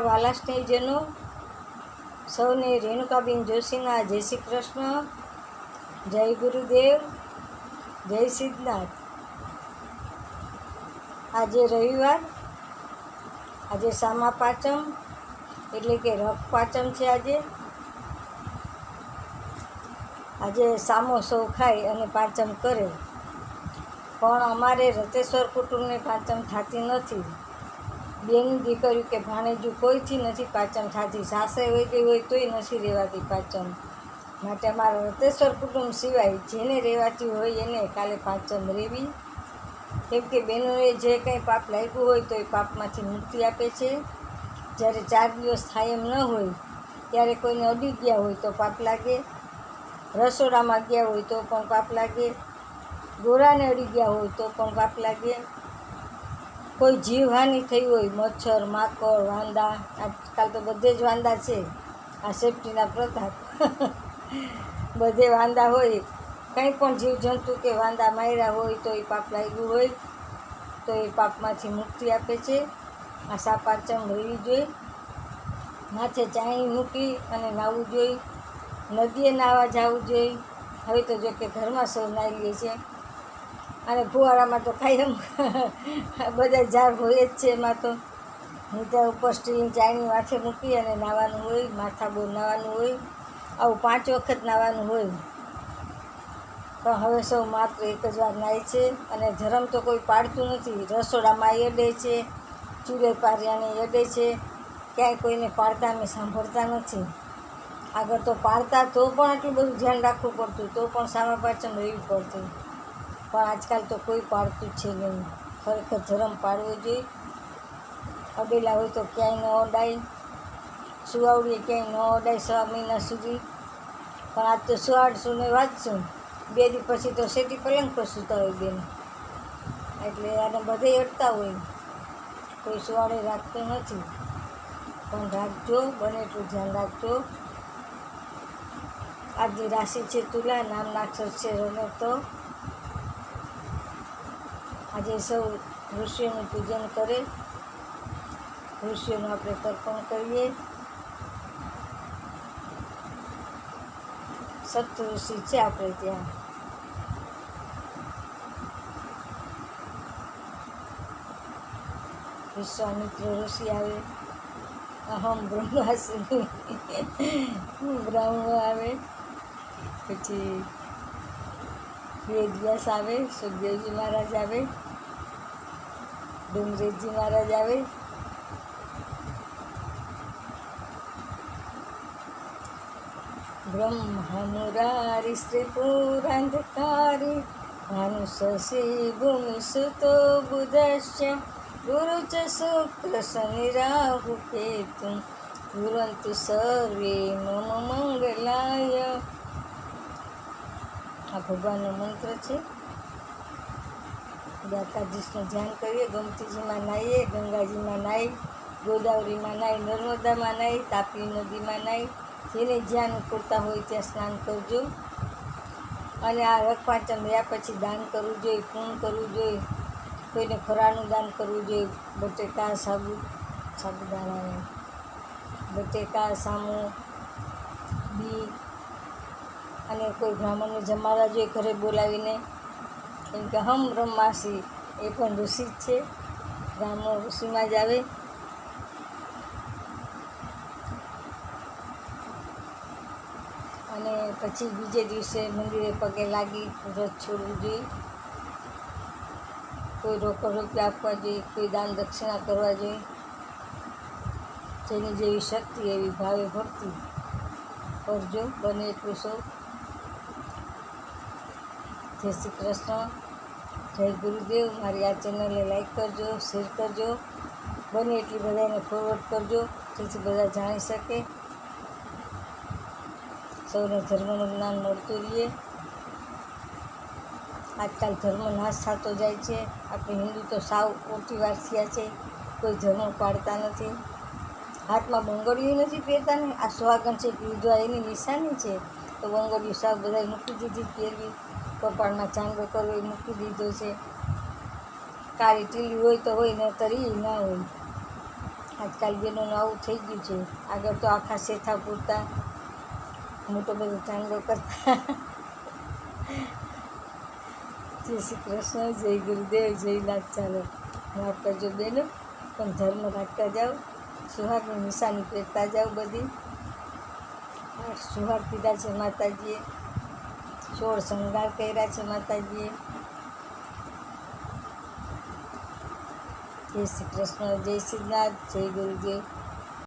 મારા વાલા સ્નેહીજનો સૌને રેણુકાબેન જોશીના જય શ્રી કૃષ્ણ, જય ગુરુદેવ, જય સિદ્ધનાથ. આજે રવિવાર, આજે સામા પાંચમ, એટલે કે રફ પાંચમ છે આજે. આજે સામો સૌ ખાય અને પાંચમ કરે. પણ અમારે રતેશ્વર કુટુંબને પાંચમ થતી નથી. બેન દીકરી કે ભાણેજું કોઈથી નથી પાચન થતી સાસરે હોય ગઈ હોય તોય નથી રહેવાતી પાચન. માટે અમારા રતેશ્વર કુટુંબ સિવાય જેને રહેવાતી હોય એને કાલે પાચન રહેવી. કેમ કે બહેનોએ જે કંઈ પાપ લાગ્યું હોય તો એ પાપમાંથી મુક્તિ આપે છે. જ્યારે ચાર દિવસ થાય એમ ન હોય, ત્યારે કોઈને અડી ગયા હોય તો પાપ લાગે. રસોડામાં ગયા હોય તો પણ પાપ લાગે. ગોરાને અડી ગયા હોય તો પણ પાપ લાગે. કોઈ જીવહાનિ થઈ હોય, મચ્છર, માકડ, વાંદા, આજકાલ તો બધે જ વાંદા છે. આ સેફટીના પ્રતાપ બધે વાંદા હોય. કંઈ પણ જીવજંતુ કે વાંદા માર્યા હોય તો એ પાપ લાગ્યું હોય, તો એ પાપમાંથી મુક્તિ આપે છે. આ સાપાચમ રહેવી જોઈએ. માથે ચાણી મૂકી અને નાહવું જોઈએ. નદીએ નાહવા જવું જોઈએ. હવે તો જો કે ઘરમાં સૌ નાહી લે છે અને ફુવારામાં તો કાયમ બધા ઝાડ હોય જ છે એમાં તો. નીચે ઉપર સ્ટીલની ચાયની માથે મૂકી અને નાહવાનું હોય, માથા બહુ નાવાનું હોય. આવું પાંચ વખત નાવાનું હોય. પણ હવે સૌ માત્ર એક જ વાર નાય છે અને ધરમ તો કોઈ પાડતું નથી. રસોડામાં અડે છે, ચૂલે પારિયાને અડે છે. ક્યાંય કોઈને પાડતા અમે સાંભળતા નથી. આગળ તો પાડતા તો પણ આટલું બધું ધ્યાન રાખવું પડતું, તો પણ સામા પાછળ રહેવું પડતું. પણ આજકાલ તો કોઈ પાડતું છે નહીં. ખરેખર ધર્મ પાડવો જોઈએ. અડેલા હોય તો ક્યાંય ન અડાય. સુવાવડીએ ક્યાંય ન અડાય સવા મહિના સુધી. પણ આજ તો સુવાડશું ને વાંચશું. બે દી પછી તો સેટી પલંગ પર સૂતા હોય બેન. એટલે આને બધે અડતા હોય. કોઈ સુવાડે રાખતું નથી. પણ રાખજો, બને એટલું ધ્યાન રાખજો. આજની રાશિ છે તુલા, નામ નાક્ષર છે રમતો. આજે સૌ ઋષિઓનું પૂજન કરે. ઋષિઓનું આપણે તર્પણ કરીએ. સપ્ત છે આપણે ત્યાં. વિશ્વામિત્ર ઋષિ આવે. અહમ બ્રહ્માસી બ્રહ્મ આવે. પછી વેદવ્યાસ આવે સુખદેવજી મહારાજ આવે ડુંગરેજી મહારાજ આવે. બ્રહ્મમુરારી શ્રી પુરાંધકારી ભાનુ શશી ભૂમિ સુતો બુધશ્ય ગુરુ ચ શુક્ર શનિ રાહુ કેતુ ગુરંતુ સર્વે મમ મંગલાય. આ ભગવાનનો મંત્ર છે. દ્વારકાધીશનું ધ્યાન કરીએ, ગમતીજીમાં નાહીએ, ગંગાજીમાં નાહી, ગોદાવરીમાં નાહી, નર્મદામાં નાહી, તાપી નદીમાં નાહી. જેને જ્યાં અનુકૂળતા હોય ત્યાં સ્નાન કરજો. અને આ રખ રહ્યા પછી દાન કરવું જોઈએ પૂર્ણ કરવું જોઈએ, કોઈને ફરાળનું દાન કરવું જોઈએ, બટેકા, સાબુ સાબુદાણા બટેકા, સામુ, બી અને કોઈ બ્રાહ્મણને જમાડવા જોઈએ, ઘરે બોલાવીને. કેમ કે હમ બ્રહ્માસી એ પણ ઋષિ જ છે. બ્રાહ્મણ ઋષિમાં જ આવે. અને પછી બીજે દિવસે મંદિરે પગે લાગી વ્રત છોડવું જોઈએ. કોઈ રોકડ રૂપિયા આપવા જોઈએ, કોઈ દાન દક્ષિણા કરવા જોઈએ. જેની જેવી શક્તિ એવી ભાવે ભક્તિ. કરજો બને એટલું સૌ. જય શ્રી કૃષ્ણ. જય ગુરુદેવ. મારી આ ચેનલને લાઈક કરજો, શેર કરજો. બને એટલી બધાને ફોરવર્ડ કરજો, જેથી બધા જાણી શકે. સૌને ધર્મનું જ્ઞાન મળતું રહીએ. આજકાલ ધર્મ નાશ થતો જાય છે. આપણે હિન્દુ તો સાવ ઓછી વાર છે. કોઈ ધર્મ પાડતા નથી. હાથમાં બંગડીઓ નથી પહેરતા ને આ સ્વાગન છે કે એની નિશાની છે, તો બંગડીઓ સાવ બધા મૂકી દીધી, પહેરવી. કપાળમાં ચાંદો કરવો એ મૂકી દીધો છે. કાળી ટીલી હોય તો હોય, ન તરી, ના હોય. આજકાલ બેનોનું આવું થઈ ગયું છે. આગળ તો આખા શેથા પૂરતા. મોટો બધો ચાંદલો કરતા. જય શ્રી કૃષ્ણ, જય ગુરુદેવ, જય નાથ. ચાલો, માફ કરજો બેનો, પણ ધર્મ રાખતા જાઓ. સુહાગની નિશાની પહેરતા જાઓ બધી. સુહાગ પીધા છે માતાજીએ. સોળ શણગાર કર્યા છે માતાજીએ. જય શ્રી કૃષ્ણ જય શ્રીનાથ જય ગુરુદેવ.